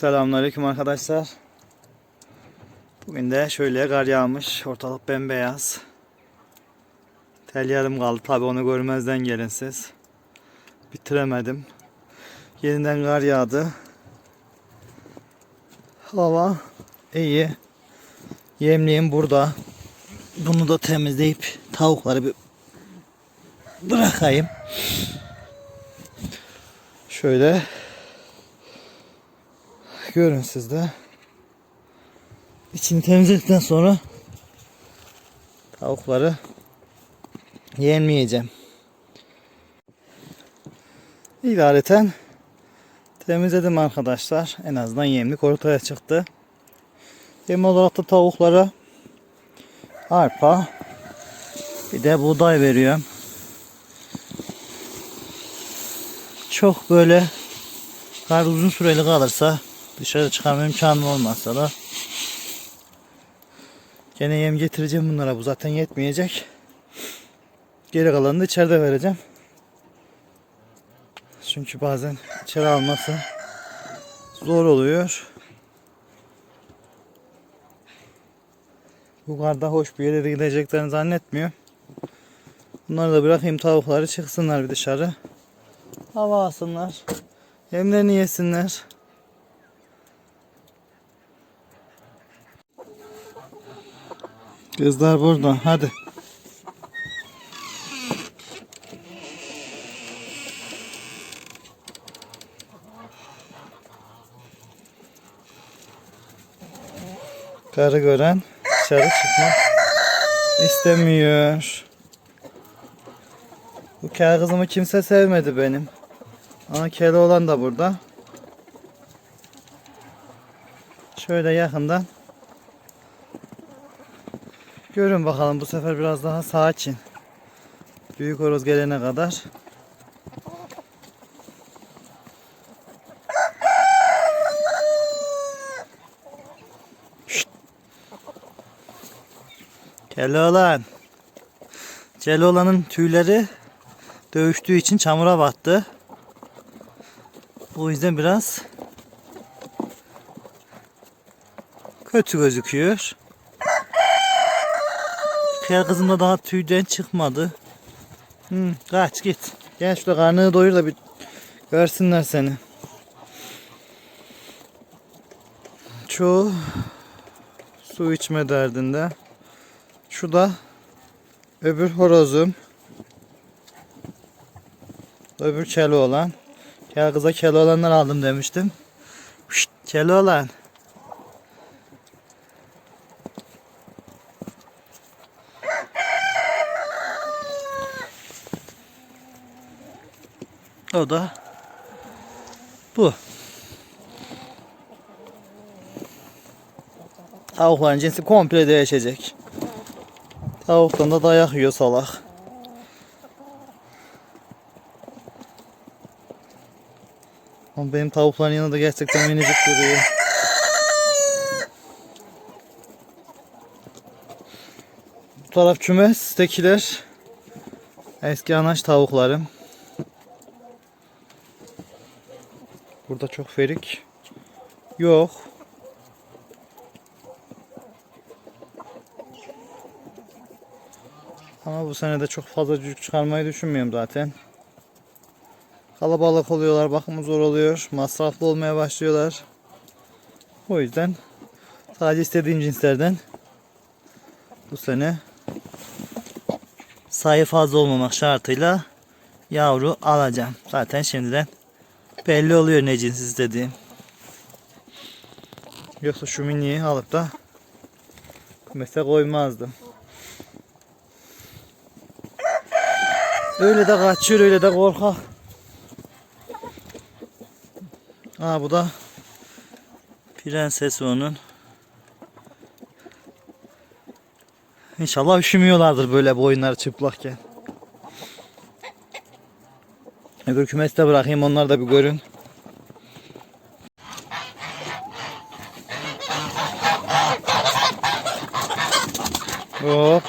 Selamünaleyküm arkadaşlar. Bugün de şöyle kar yağmış. Ortalık bembeyaz. Tel yarım kaldı. Tabi onu görmezden gelin siz. Bitiremedim. Yeniden kar yağdı. Hava iyi. Yemliğim burada. Bunu da temizleyip tavukları bir bırakayım. Şöyle görün siz de. İçini temizledikten sonra tavukları yemleyeceğim. İdareten temizledim arkadaşlar. En azından yemlik ortaya çıktı. Yem olarak da tavuklara arpa bir de buğday veriyorum. Çok böyle kar uzun süreli kalırsa dışarı çıkarma imkanım olmazsa da gene yem getireceğim bunlara bu zaten yetmeyecek. Geri kalanını içeride vereceğim. Çünkü bazen içeri alması zor oluyor. Bu karda hoş bir yere de gideceklerini zannetmiyorum. Bunları da bırakayım tavukları çıksınlar bir dışarı. Hava alsınlar. Yemlerini yesinler. Kızlar burada. Hadi. Karı gören dışarı çıkmak istemiyor. Bu kel kimse sevmedi benim. Ama keli olan da burada. Şöyle yakından görün bakalım bu sefer biraz daha sakin. Büyük horoz gelene kadar. Keloğlan. Keloğlan'ın tüyleri dövüştüğü için çamura battı. O yüzden biraz kötü gözüküyor. Kıyar kızım da daha tüyden çıkmadı. Hı, kaç git. Gel şurada karnını doyur da bir görsünler seni. Çoğu su içme derdinde. Şu da öbür horozum. Öbür kelo olan. Gel kıza kelo olanlar aldım demiştim. Şşt, kelo olan. O da bu. Tavukların cinsi komple değişecek. Tavuktan da dayak yiyor salak. Ama benim tavukların yanında gerçekten minicik duruyor. Bu taraf kümes, eski anaç tavuklarım. Burada çok ferik yok. Ama bu sene de çok fazla cücük çıkarmayı düşünmüyorum zaten. Kalabalık oluyorlar, bakımı zor oluyor, masraflı olmaya başlıyorlar. O yüzden sadece istediğim cinslerden bu sene sayı fazla olmamak şartıyla yavru alacağım. Zaten şimdiden belli oluyor ne cins istediğim. Yoksa şu miniyi alıp da kumese koymazdım. Öyle de kaçıyor öyle de korkak. Ha bu da prenses onun. İnşallah üşümüyorlardır böyle bu oyunlar çıplakken. Öbür kümeste bırakayım onlar da bir görün. Hop.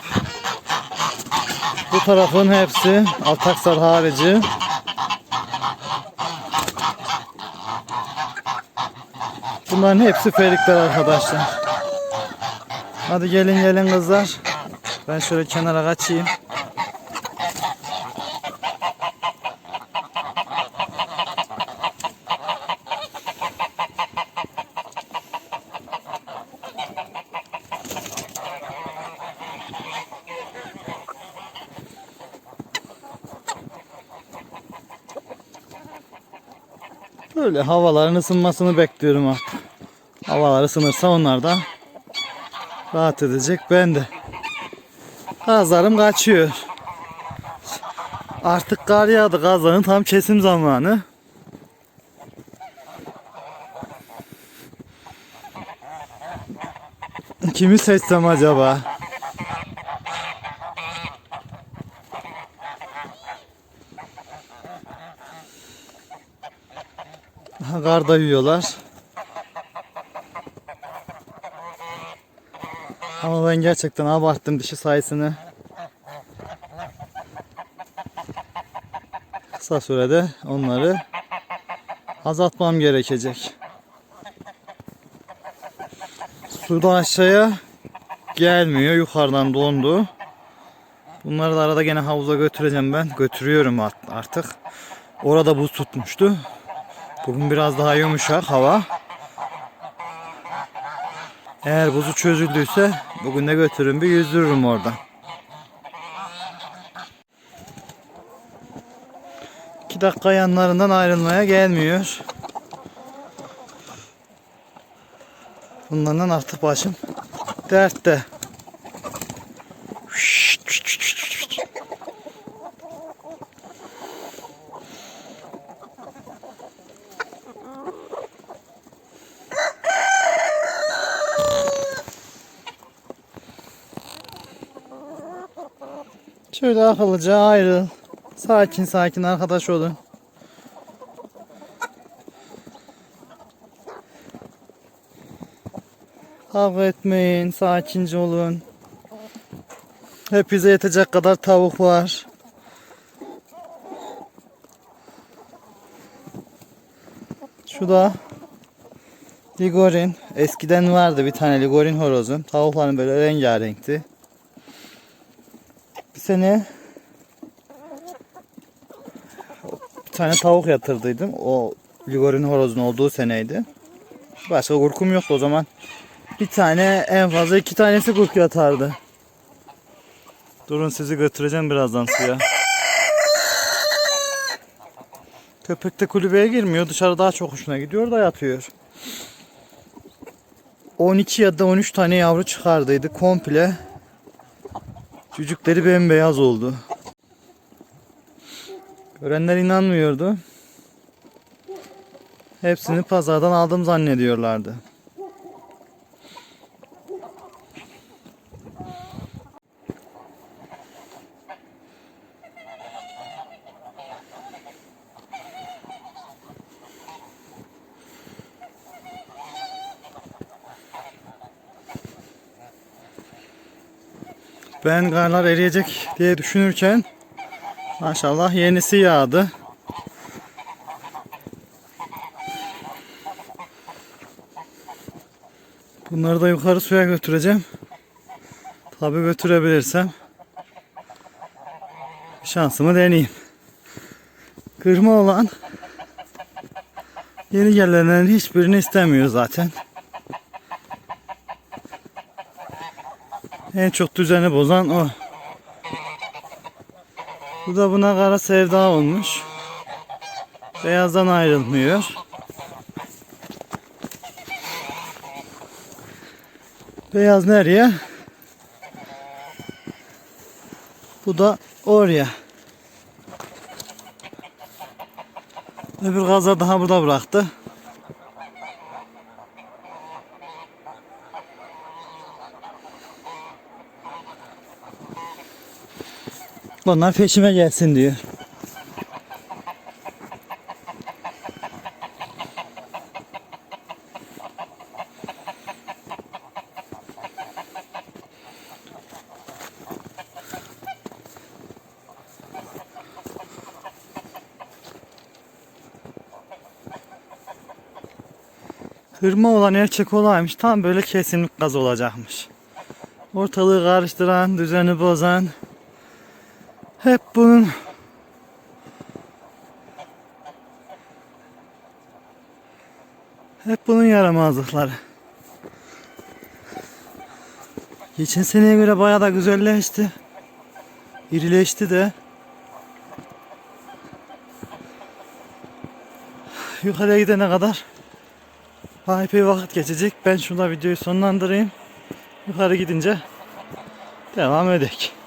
Bu tarafın hepsi Altaksar harici. Bunların hepsi ferikler arkadaşlar. Hadi gelin gelin kızlar. Ben şöyle kenara kaçayım. Böyle havaların ısınmasını bekliyorum artık. Havalar ısınırsa onlar da rahat edecek. Ben de. Gazlarım kaçıyor. Artık kar yağdı. Gazların tam kesim zamanı. Kimi seçsem acaba? Aha, Karda yiyorlar. Ama ben gerçekten abarttım dişi sayısını. Kısa sürede onları azaltmam gerekecek. Sudan aşağıya gelmiyor. Yukarıdan dondu. Bunları da arada gene havuza götüreceğim ben. Götürüyorum art- artık. Orada buz tutmuştu. Bugün biraz daha yumuşak hava. Eğer buzu çözüldüyse bugün de götürün bir yüzdürürüm orada. İki dakika yanlarından ayrılmaya gelmiyor. Bunlardan artık başım dertte. Şöyle akıllıca ayrıl. Sakin sakin arkadaş olun. Kavga etmeyin, sakince olun. Hepinize yetecek kadar tavuk var. Şu da Ligorin. Eskiden vardı bir tane Ligorin horozum. Tavukların böyle rengarenkti. Sene bir tane tavuk yatırdıydım. O Ligorin horozun olduğu seneydi. Başka kurkum yoktu o zaman. Bir tane en fazla iki tanesi kurk yatardı. Durun sizi götüreceğim birazdan suya. Köpek de kulübeye girmiyor. Dışarı daha çok hoşuna gidiyor da yatıyor. 12 ya da 13 tane yavru çıkardıydı komple. Çocukları bembeyaz oldu. Görenler inanmıyordu. Hepsini pazardan aldım zannediyorlardı. Ben karlar eriyecek diye düşünürken maşallah yenisi yağdı. Bunları da yukarı suya götüreceğim. Tabi götürebilirsem. Şansımı deneyeyim. Kırma olan yeni gelenlerin hiçbirini istemiyor zaten. En çok düzeni bozan o. Bu da buna kara sevda olmuş. Beyazdan ayrılmıyor. Beyaz nereye? Bu da oraya. Öbür gaza daha burada bıraktı. Bunlar peşime gelsin diyor. Hırma olan erkek olaymış tam böyle kesimlik gaz olacakmış. Ortalığı karıştıran, düzeni bozan, hep bunun Hep bunun yaramazlıkları. Geçen seneye göre bayağı da güzelleşti. İrileşti de. Yukarıya gidene kadar epey vakit geçecek. Ben şurada videoyu sonlandırayım. Yukarı gidince devam edek.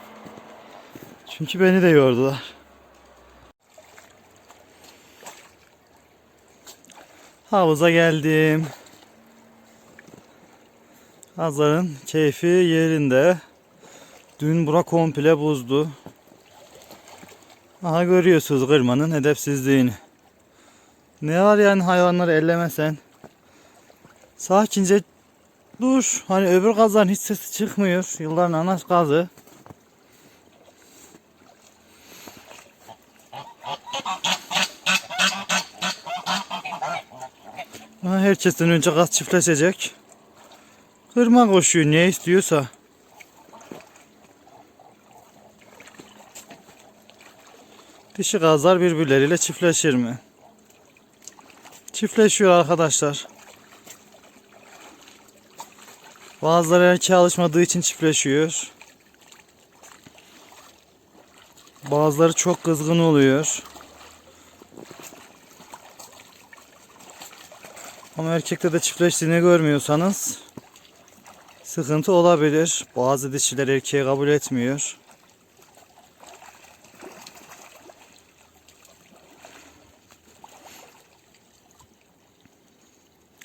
Çünkü beni de yordular. Havuza geldim. Hazar'ın keyfi yerinde. Dün bura komple buzdu. Aha görüyorsunuz kırmanın edepsizliğini. Ne var yani hayvanları ellemesen. Sakince dur. Hani öbür gazların hiç sesi çıkmıyor. Yılların anaç gazı. Ha, herkesten önce gaz çiftleşecek. Kırma koşuyor ne istiyorsa. Dişi gazlar birbirleriyle çiftleşir mi? Çiftleşiyor arkadaşlar. Bazıları erkeğe alışmadığı için çiftleşiyor. Bazıları çok kızgın oluyor. Ama erkekte de çiftleştiğini görmüyorsanız sıkıntı olabilir. Bazı dişiler erkeği kabul etmiyor.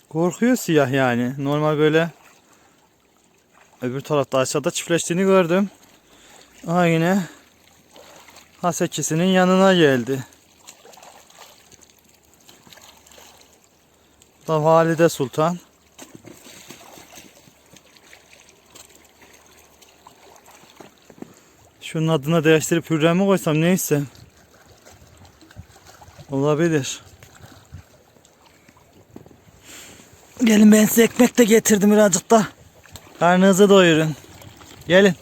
Korkuyor siyah yani. Normal böyle öbür tarafta aşağıda çiftleştiğini gördüm. Aha yine hasekisinin yanına geldi. Da Valide Sultan. Şunun adına değiştirip Hürrem mi koysam neyse. Olabilir. Gelin ben size ekmek de getirdim birazcık da. Karnınızı doyurun. Gelin.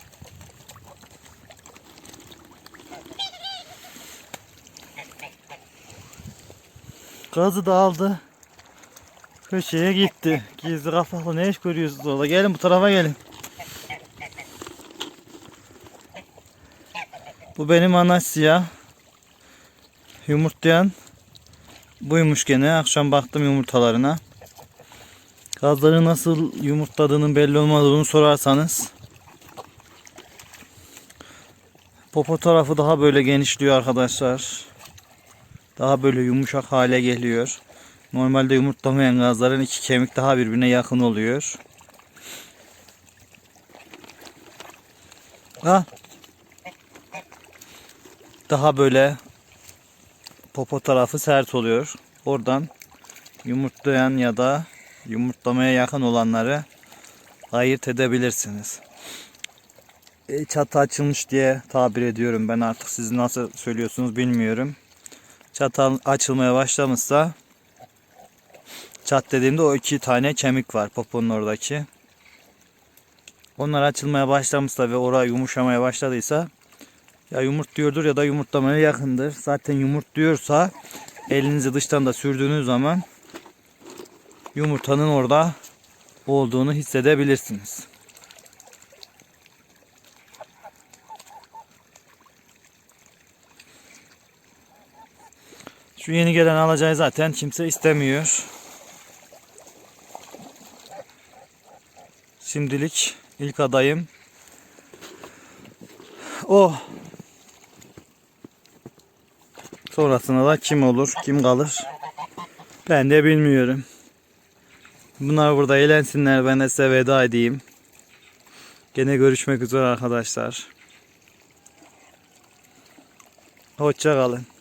Gazı da aldı. Köşeye gitti. Gizli kafalı ne iş görüyorsunuz orada? Gelin bu tarafa gelin. Bu benim anaç siyah. Yumurtlayan buymuş gene. Akşam baktım yumurtalarına. Gazları nasıl yumurtladığının belli olmadığını sorarsanız popo tarafı daha böyle genişliyor arkadaşlar. Daha böyle yumuşak hale geliyor. Normalde yumurtlamayan gazların iki kemik daha birbirine yakın oluyor. Ha. Daha böyle popo tarafı sert oluyor. Oradan yumurtlayan ya da yumurtlamaya yakın olanları ayırt edebilirsiniz. E, çatı açılmış diye tabir ediyorum ben artık siz nasıl söylüyorsunuz bilmiyorum. Çatı açılmaya başlamışsa çat dediğimde o iki tane kemik var poponun oradaki. Onlar açılmaya başlamışsa ve oraya yumuşamaya başladıysa ya yumurtluyordur ya da yumurtlamaya yakındır. Zaten yumurtluyorsa elinizi dıştan da sürdüğünüz zaman yumurtanın orada olduğunu hissedebilirsiniz. Şu yeni gelen alacağı zaten kimse istemiyor. Şimdilik ilk adayım o. Sonrasında da kim olur, kim kalır ben de bilmiyorum. Bunlar burada eğlensinler. Ben de size veda edeyim. Gene görüşmek üzere arkadaşlar. Hoşça kalın.